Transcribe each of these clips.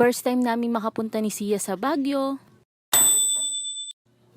First time namin makapunta ni Sia sa Baguio.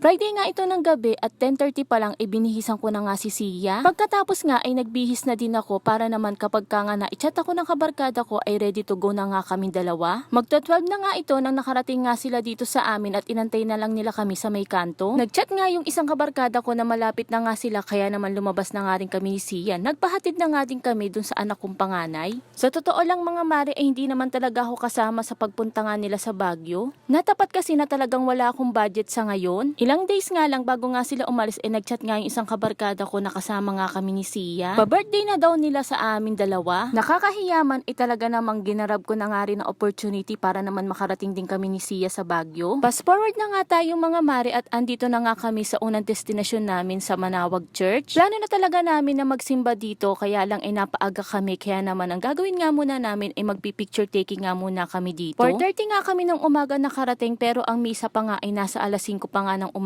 Friday nga ito ng gabi at 10.30 pa lang ibinihisan ko na nga si Sia. Pagkatapos nga ay nagbihis na din ako para naman kapag ka nga na-chat ako ng kabarkada ko ay ready to go na nga kami dalawa. Magta 12 na nga ito nang nakarating nga sila dito sa amin at inantay na lang nila kami sa may kanto. Nagchat nga yung isang kabarkada ko na malapit na nga sila kaya naman lumabas na nga rin kami ni Sia. Nagpahatid na nga din kami dun sa anak kong panganay. Sa totoo lang mga mare ay hindi naman talaga ako kasama sa pagpunta nga nila sa Baguio. Natapat kasi na talagang wala akong budget sa ngayon. Ilang days nga lang bago nga sila umalis ay nagchat nga yung isang kabarkada ko na kasama nga kami ni Sia. Pa-birthday na daw nila sa amin dalawa. Nakakahiyaman ay talaga namang ginarab ko na nga rin ang opportunity para naman makarating din kami ni Sia sa Baguio. Fast forward na nga tayo mga mare at andito na nga kami sa unang destinasyon namin sa Manawag Church. Plano na talaga namin na magsimba dito kaya lang ay napaaga kami kaya naman ang gagawin nga muna namin ay magpipicture taking nga muna kami dito. 4.30 nga kami ng umaga nakarating pero ang misa pa nga ay nasa alas 5 pa nga ng umaga.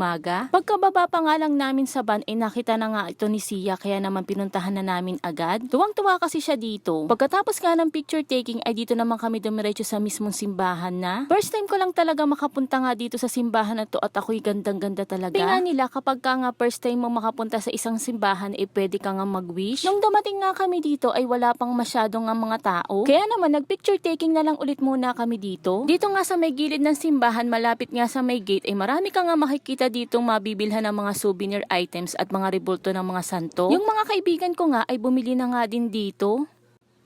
Pagkababa pa nga lang namin sa van ay nakita na nga ito ni Sia kaya naman pinuntahan na namin agad. Tuwang-tuwa kasi siya dito. Pagkatapos nga ng picture taking ay dito naman kami dumiretso sa mismong simbahan na. First time ko lang talaga makapunta nga dito sa simbahan na to at ako'y gandang-ganda talaga. Tingnan nila kapag ka nga first time mo makapunta sa isang simbahan ay pwede ka nga mag-wish. Nung dumating nga kami dito ay wala pang masyadong nga mga tao. Kaya naman nag-picture taking na lang ulit muna kami dito. Dito nga sa may gilid ng simbahan malapit nga sa may gate ay marami ka nga makikita ditong mabibilhan ng mga souvenir items at mga rebulto ng mga santo. Yung mga kaibigan ko nga ay bumili na nga din dito.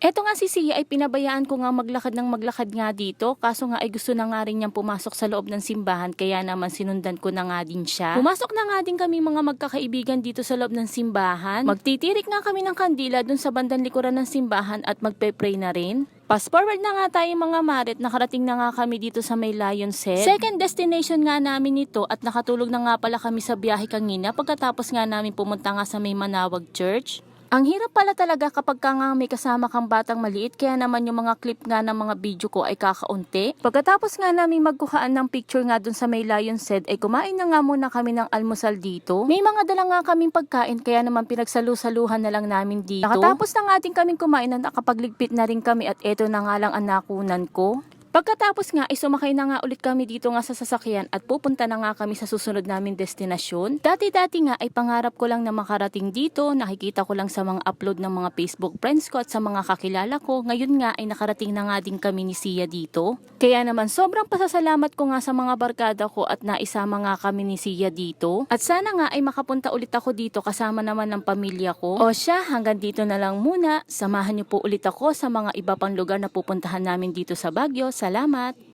Eto nga si Sia ay pinabayaan ko nga maglakad ng maglakad nga dito kaso nga ay gusto na nga rin niyang pumasok sa loob ng simbahan kaya naman sinundan ko na nga din siya. Pumasok na nga din kami mga magkakaibigan dito sa loob ng simbahan. Magtitirik nga kami ng kandila dun sa bandang likuran ng simbahan at magpe-pray na rin. Fast forward na nga tayo mga marit, nakarating na nga kami dito sa may Lion's Head. Second destination nga namin ito at nakatulog na nga pala kami sa biyahe kanina pagkatapos nga namin pumunta nga sa may Manawag Church. Ang hirap pala talaga kapag ka nga may kasama kang batang maliit kaya naman yung mga clip nga ng mga video ko ay kakaunti. Pagkatapos nga namin magkuhaan ng picture nga dun sa may Lion's Head ay kumain na nga muna kami ng almusal dito. May mga dala nga kaming pagkain kaya naman pinagsalu-saluhan na lang namin dito. Nakatapos na nga din kaming kumain na nakapagligpit na rin kami at eto na nga lang ang nakunan ko. Pagkatapos nga, ay sumakay na nga ulit kami dito nga sa sasakyan at pupunta na nga kami sa susunod naming destinasyon. Dati-dati nga ay pangarap ko lang na makarating dito, nakikita ko lang sa mga upload ng mga Facebook friends ko at sa mga kakilala ko. Ngayon nga ay nakarating na nga din kami ni Sia dito. Kaya naman sobrang pasasalamat ko nga sa mga barkada ko at naisama nga kami ni Sia dito. At sana nga ay makapunta ulit ako dito kasama naman ng pamilya ko. O siya, hanggang dito na lang muna. Samahan niyo po ulit ako sa mga iba pang lugar na pupuntahan namin dito sa Baguio. Salamat!